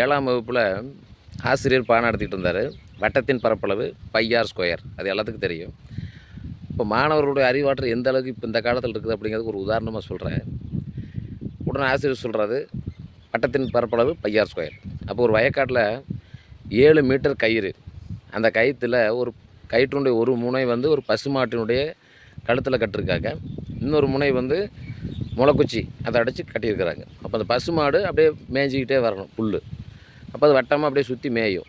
ஏழாம் வகுப்பில் ஆசிரியர் பாடம் நடத்திட்டு இருந்தார். வட்டத்தின் பரப்பளவு பையார் ஸ்கொயர் அது எல்லாத்துக்கும் தெரியும். இப்போ மாணவர்களுடைய அறிவாற்றல் எந்த அளவுக்கு இப்போ இந்த காலத்தில் இருக்குது அப்படிங்கிறதுக்கு ஒரு உதாரணமாக சொல்கிறேன் உடனே ஆசிரியர் சொல்கிறது வட்டத்தின் பரப்பளவு பையார் ஸ்கொயர் அப்போ ஒரு வயக்காட்டில் ஏழு மீட்டர் கயிறு. அந்த கயிற்றுல ஒரு கயிற்றுடைய ஒரு முனை வந்து ஒரு பசுமாட்டினுடைய கழுத்தில் கட்டிருக்காங்க. இன்னொரு முனை வந்து முளைக்குச்சி அதை அடைச்சி கட்டியிருக்கிறாங்க. அப்போ அந்த பசுமாடு அப்படியே மேய்ஞ்சிக்கிட்டே வரணும் புல் அப்போ அது வட்டமாக அப்படியே சுற்றி மேயும்.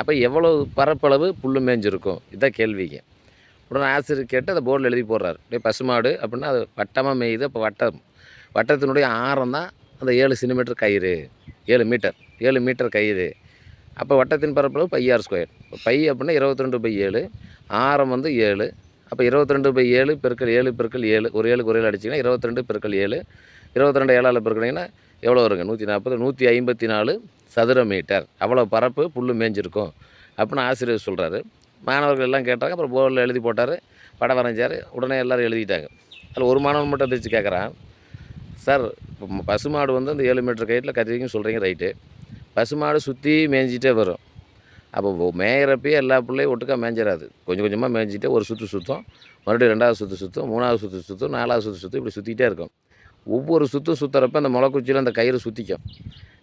அப்போ எவ்வளோ பரப்பளவு புல் மேய்ஞ்சிருக்கும் இதான் கேள்விங்க. உடனே ஆசிரியர் கேட்டு அதை போர்டில் எழுதி போடுறாரு. அப்படியே பசுமாடு அப்படின்னா அது வட்டமாக மேயுது. அப்போ வட்டம் வட்டத்தினுடைய ஆரம் தான் அந்த ஏழு சென்டிமீட்டர் கயிறு. ஏழு மீட்டர் ஏழு மீட்டர் கயிறு. அப்போ வட்டத்தின் பரப்பளவு பையார் ஸ்கொயர் இப்போ பை அப்படின்னா இருபத்தி ரெண்டு பை ஏழு. ஆரம் வந்து ஏழு. அப்போ இருபத்தி ரெண்டு பை ஏழு பெருக்கள் ஏழு பெருக்கள் ஏழு. ஒரு ஏழுக்கு ஒரு ஏழு அடிச்சிங்கன்னா இருபத்தி ரெண்டு பெருக்கள் ஏழு. இருபத்தி ரெண்டு ஏழால் பெருக்கினீங்கன்னா எவ்வளோ வருங்க நூற்றி நாற்பது நூற்றி ஐம்பத்தி நாலு சதுர மீட்டர். அவ்வளோ பரப்பு புல் மேய்ஞ்சிருக்கும் அப்படின்னு ஆசிரியர் சொல்கிறாரு மாணவர்கள் எல்லாம் கேட்டாங்க. அப்புறம் போர்டில் எழுதி போட்டார். படம் வரைஞ்சார். உடனே எல்லோரும் எழுதிட்டாங்க. அதில் ஒரு மாணவன் மட்டும் எந்திரிச்சு கேட்குறான் சார் இப்போ பசுமாடு வந்து அந்த ஏழு மீட்டர் கயிற்றில் கத்திரிக்கும் சொல்கிறீங்க ரைட்டு. பசுமாடு சுற்றி மேய்ஞ்சிட்டே வரும். அப்போ ஒ- மேயிறப்பயே எல்லா பிள்ளையும் ஒட்டுக்கா மேய்ஞ்சிடாது கொஞ்சம் கொஞ்சமாக மேய்ஞ்சிட்டு ஒரு சுற்று சுற்றும் மறுபடியும் ரெண்டாவது சுற்று சுற்றும் மூணாவது சுற்று சுற்றும் நாலாவது சுற்று சுற்றும் இப்படி சுற்றிக்கிட்டே இருக்கும். ஒவ்வொரு சுற்று சுற்றுறப்ப அந்த முளைக்குச்சியில் அந்த கயிறு சுற்றிக்கும்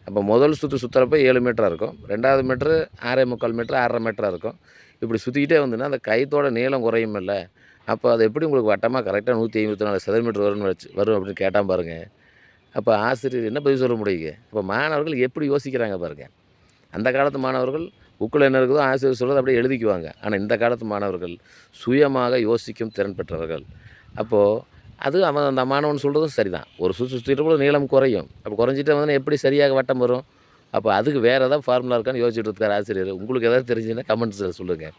அப்போ முதல் சுற்று சுற்றுறப்ப ஏழு மீட்டராக இருக்கும். ரெண்டாவது மீட்ரு ஆறே முக்கால் மீட்ரு ஆறரை மீட்டராக இருக்கும். இப்படி சுற்றிக்கிட்டே வந்துன்னா அந்த கயிற்றோட நீளம் குறையும் இல்லை அப்போ அது எப்படி உங்களுக்கு வட்டமாக கரெக்டாக நூற்றி ஐம்பத்தி நாலு சதுரமீட்டர் வரும்னு வச்சு வரும் அப்படின்னு கேட்டால் பாருங்கள் அப்போ ஆசிரியர் என்ன பதில் சொல்ல முடியுங்க அப்போ மாணவர்கள் எப்படி யோசிக்கிறாங்க பாருங்கள் அந்த காலத்து மாணவர்கள் புக்கில் என்ன இருக்குதோ ஆசிரியர் சொல்கிறது அப்படியே எழுதிக்குவாங்க. ஆனால் இந்த காலத்து மாணவர்கள் சுயமாக யோசிக்கும் திறன் பெற்றவர்கள். அப்போது அது அவன் அந்த மாணவன் சொல்கிறதும் சரிதான். ஒரு சுற்று சுற்றிட்டு கூட நீளம் குறையும். அப்போ குறைஞ்சிட்டு வந்து எப்படி சரியாக வட்டம் வரும் அப்போ அதுக்கு வேறு ஏதாவது ஃபார்முலா இருக்கான்னு யோசிச்சுட்டு இருக்கார் ஆசிரியர். உங்களுக்கு ஏதாவது தெரிஞ்சுன்னா கமெண்ட்ஸில் சொல்லுங்கள்